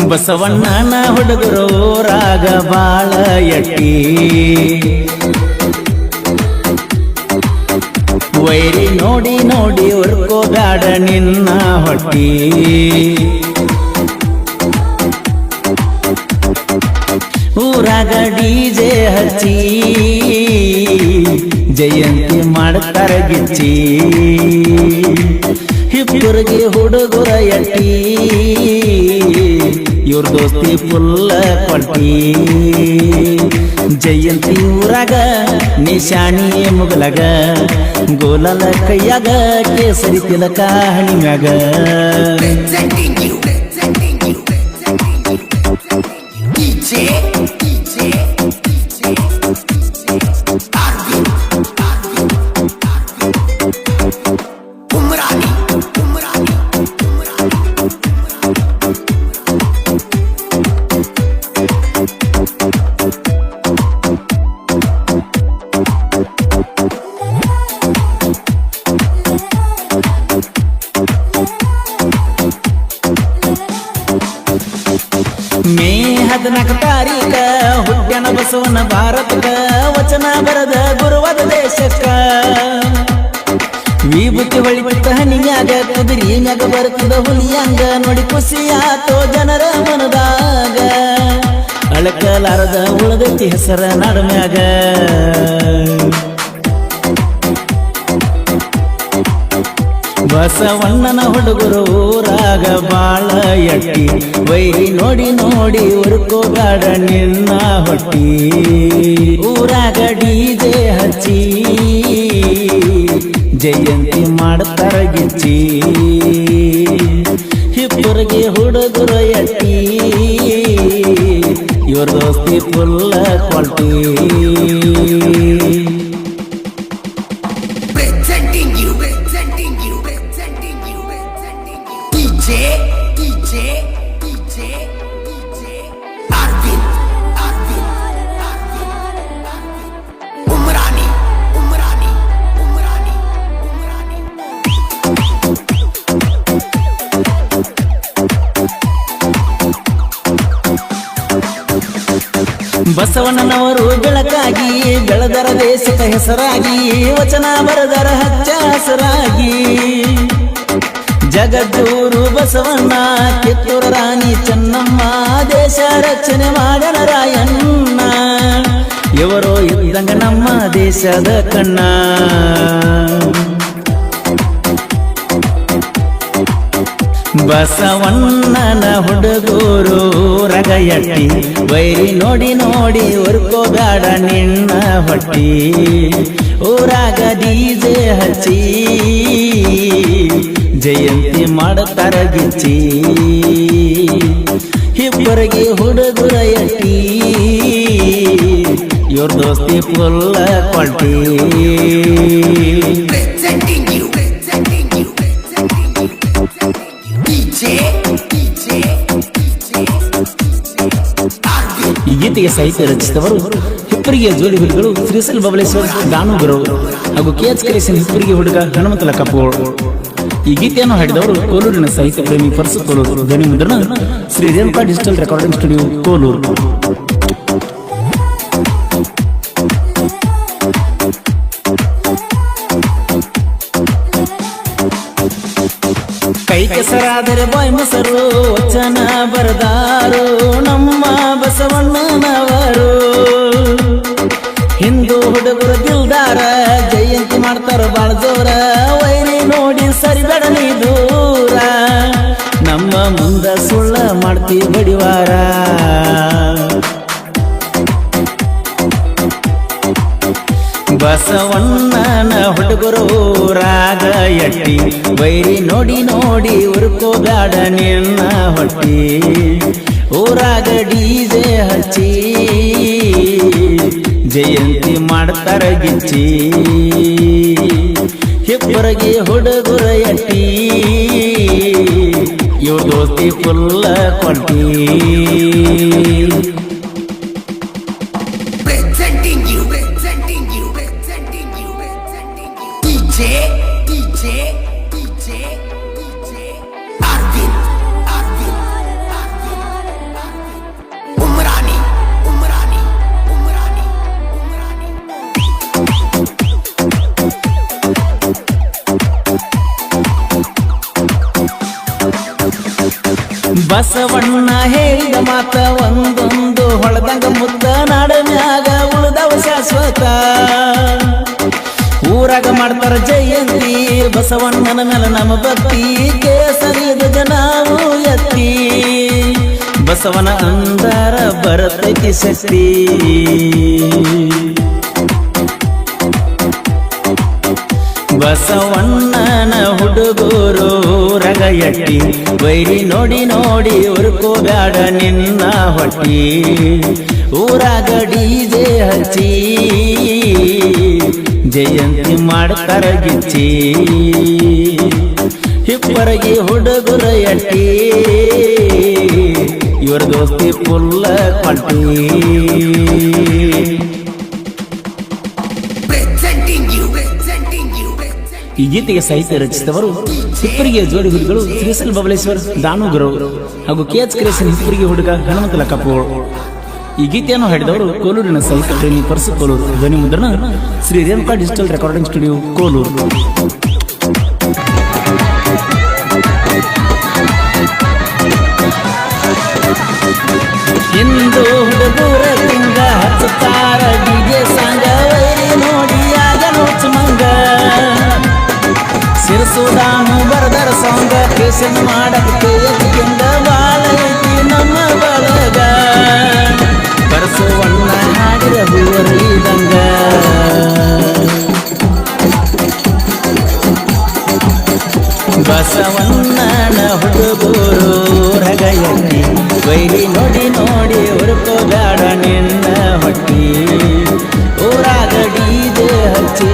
ಬಸವಣ್ಣನ ಹುಡುಗರು ರಾಗ ಬಾಳ ಎಟ್ಟಿ. ವೈರಿ ನೋಡಿ ನೋಡಿ ಉರ್ಕೋಗಾಡ ನಿನ್ನ ಹೊಟ್ಟಿ. ಊರಾಗ ಡಿಜೆ ಹಚ್ಚಿ, ಜಯಂತಿ ಮಾಡ್ತಾರ ಗಿಚ್ಚಿ ಹಿಬ್ಬರಿಗೆ ಹುಡುಗರ ಎಟ್ಟಿ. ಇವ್ರ ದೋಸ್ತಿ ಫುಲ್ಲ ಪಟ್ಟಿ ಜಯಂತಿ ಊರಾಗ ನಿಶಾನಿ ಮುಗಲಗ ಗೋಲಲ ಕೈಯಾಗ ಕೇಸರಿ ತಿಲಕ ಹಣಿಮ್ಯಾಗ. ಹದಿನಾಲ್ಕು ತಾರೀಕ ಹುಟ್ಟ್ಯಾನ ಬಸವನ ಭಾರತದ ವಚನ ಬರದ ಗುರುವಾದ ದೇಶಕ್ಕ. ವಿಭೂತಿ ಹೊಳಿಬಿಟ್ಟ ಹನಿಯಾಗ ಕುದುರಿ ಮ್ಯಾಗ ಬರ್ತದ ಹುಲಿಯಂಗ, ನೋಡಿ ಖುಷಿಯಾತೋ ಜನರ ಮನದಾಗ. ಅಳಕಲಾರದ ಉಳದೈತಿ ಹೆಸರ ನಡಮ್ಯಾಗ ಬಸವಣ್ಣನ ಹುಡುಗರು ಊರಾಗ ಬಾಳ ಎಟ್ಟಿ. ವೈರಿ ನೋಡಿ ನೋಡಿ ಉರ್ಕೋಗಾಡ ನಿನ್ನ ಹೊಟ್ಟಿ. ಊರಾಗ ಡಿಜೆ ಹಚ್ಚಿ. ಜಯಂತಿ ಮಾಡ್ತಾರ ಗಿಚ್ಚಿ. ಹಿಬ್ಬರಿಗೆ ಹುಡುಗರು ಎಟ್ಟಿ. ಇವ್ರ ದೋಸ್ತಿ ಫುಲ್ಲ ಕ್ವಾಲ್ಟಿ ಬಸವಣ್ಣನವರು ಬೆಳಕಾಗಿ, ಬೆಳೆದರ ದೇಶದ ಹೆಸರಾಗಿ, ವಚನ ಬರೆದರ ಹಚ್ಚ ಹಸರಾಗಿ ಜಗದ್ದೂರು ಬಸವಣ್ಣ, ಕಿತ್ತೂರ ರಾಣಿ ಚೆನ್ನಮ್ಮ, ದೇಶ ರಕ್ಷಣೆ ಮಾಡನ ರಾಯಣ್ಣ. ಇವರು ಇದ್ದಂಗ ನಮ್ಮ ದೇಶದ ಕಣ್ಣ. ಬಸವಣ್ಣನ ಹುಡುಗರು ಎಟ್ಟಿ ವೈರಿ ನೋಡಿ ನೋಡಿ ಉರ್ಕೋಗಾಡ ನಿನ್ನ ಹೊಟ್ಟಿ. ಊರಾಗ ದೀಜೆ ಹಚ್ಚಿ. ಜಯಂತಿ ಮಾಡುತ್ತಾರ ಗಿಚ್ಚಿ ಇಬ್ಬರಿಗೆ ಹುಡುಗರ ಎಟ್ಟಿ. ಇವ್ರ ದೋಸ್ತಿ ಫುಲ್ಲ ಕ್ವಾಲ್ಟಿ ಗೀತೆಗೆ ಸಾಹಿತ್ಯ ರಚಿಸಿದವರು ಹಿಪ್ಪರಿಗೆ ಜೋಡಿ ಹುಲಿಗಳು ಶ್ರೀಸಲ್ ಬಬಲೇಶ್ವರ್ ದಾನು ಗುರು ಹಾಗೂ ಕೆ ಎಚ್ ಕರೇಶನ್ ಹಿಪ್ಪರಿಗೆ ಹುಡುಗ ಹನುಮಂತಲ ಕಪ್ಪುಗಳು ಈ ಗೀತೆಯನ್ನು ಹಾಡಿದವರು ಕೋಲೂರಿನ ಸಾಹಿತ್ಯ ಪ್ರೇಮಿ ಪರಸು ಕೋಲೂರು. ಧ್ವನಿ ಮುದ್ರಣ Shri Renuka digital recording studio Koluru. ಕೆಸರಾದರೆ ಬಾಯ್ ಮೊಸರು, ವಚನ ಬರದಾರು, ನಮ್ಮ ಬಸವಣ್ಣನವರು. ಹಿಂದೂ ಹುಡುಗರು ದಿಲ್ದಾರ, ಜಯಂತಿ ಮಾಡ್ತಾರ ಬಾಳ ಜೋರ, ವೈರಿ ನೋಡಿ ಸರಿಬೇಡ ನೀ ದೂರ. ನಮ್ಮ ಮುಂದ ಸುಳ್ಳ ಮಾಡ್ತೀವಿ ಬಡಿವಾರ ಬಸವಣ್ಣನ ಹುಡುಗರು ರಾಗ ಎಟ್ಟಿ, ಬೈರಿ ನೋಡಿ ನೋಡಿ ಉರ್ಕೋಗಾಡ ನಿನ್ನ ಹೊಟ್ಟಿ. ಊರಾಗ ಡಿಜೆ ಹಚ್ಚಿ, ಜಯಂತಿ ಮಾಡ್ತಾರ ಗಿಚ್ಚಿ ಹಿಬ್ಬರಿಗೆ ಹುಡುಗರ ಎಟ್ಟಿ ಇವ್ ದೋಸ್ತಿ ಫುಲ್ಲ ಕೊಟ್ಟಿ ಬಸವಣ್ಣ ಹೇಳಿದ ಮಾತ ಒಂದೊಂದು ಹೊಳದಂಗ ಮುದ್ದ ನಾಡ ಮ್ಯಾಗ ಉಳಿದವ ಶಾಶ್ವತ. ಊರಾಗ ಮಾಡ್ತಾರ ಜಯಂತಿ, ಬಸವಣ್ಣನ ಮೇಲೆ ನಮ್ಮ ಭಕ್ತಿ ಕೇಸರಿದ ನಾವು ಎತ್ತಿ. ಬಸವನ ಅಂದರ ಬರತೈತಿ ಶಕ್ತಿ. ಬಸವಣ್ಣನ ಹುಡುಗರು ರಗ ಎಟ್ಟಿ ವೈರಿ ನೋಡಿ ನೋಡಿ ಉರ್ಕೋಬ್ಯಾಡ ನಿನ್ನ ಹೊಟ್ಟಿ. ಊರಾಗ ಡಿಜೆ ಹಚ್ಚಿ. ಜಯಂತಿ ಮಾಡ್ತಾರ ಗಿಚ್ಚಿ. ಹಿಪ್ಪರಗಿ ಹುಡುಗರ ಎಟ್ಟಿ. ಇವ್ರ ದೋಸ್ತಿ ಫುಲ್ಲ ಪಟ್ಟಿ ಈ ಗೀತೆಗೆ ಸಾಹಿತ್ಯ ರಚಿಸಿದವರು ಹಿಪ್ಪರಿಗೆ ಜೋಡಿ ಹುಡುಗರು ಶ್ರೀಸಲ್ ಬಬಲೇಶ್ವರ್ ದಾನುಗುರು ಹಾಗೂ ಕೆ ಎಚ್ ಕ್ರೇಸನ್ ಹಿಪ್ಪರಿಗೆ ಹುಡುಗ ಹನುಮಂತಲ ಕಪ್ಪು ಈ ಗೀತೆಯನ್ನು ಹಾಡಿದವರು ಕೋಲೂರಿನ ಸಾಹಿತ್ಯ ಪ್ರೇಮಿ ಪರಸು ಕೋಲೂರು ಧ್ವನಿ ಮುದ್ರಣ Shri Renuka digital recording studio Koluru. ತಿರ್ಸುದಾನು ಬರದರ ಸಾಂಗ ಪೇಷನ್ ಮಾಡಕ್ಕೆ ಎದ್ದಿಂದ ಬಾಳ ಐತಿ ನಮ್ಮ ಬಳಗ. ಬರಸುವಣ್ಣ ಹಾಡಿದ ಹೂವರು ಇದಂಗ ಬಸವಣ್ಣನ ಹುಡುಗರು ರಗಯಲ್ಲಿ ಬೈಲಿ ನೋಡಿ ನೋಡಿ ಹುಡುಕೋಗಾಡ ನಿನ್ನ ಹೊಟ್ಟಿ. ಊರಾಗಡಿದೆ ಹಚ್ಚಿ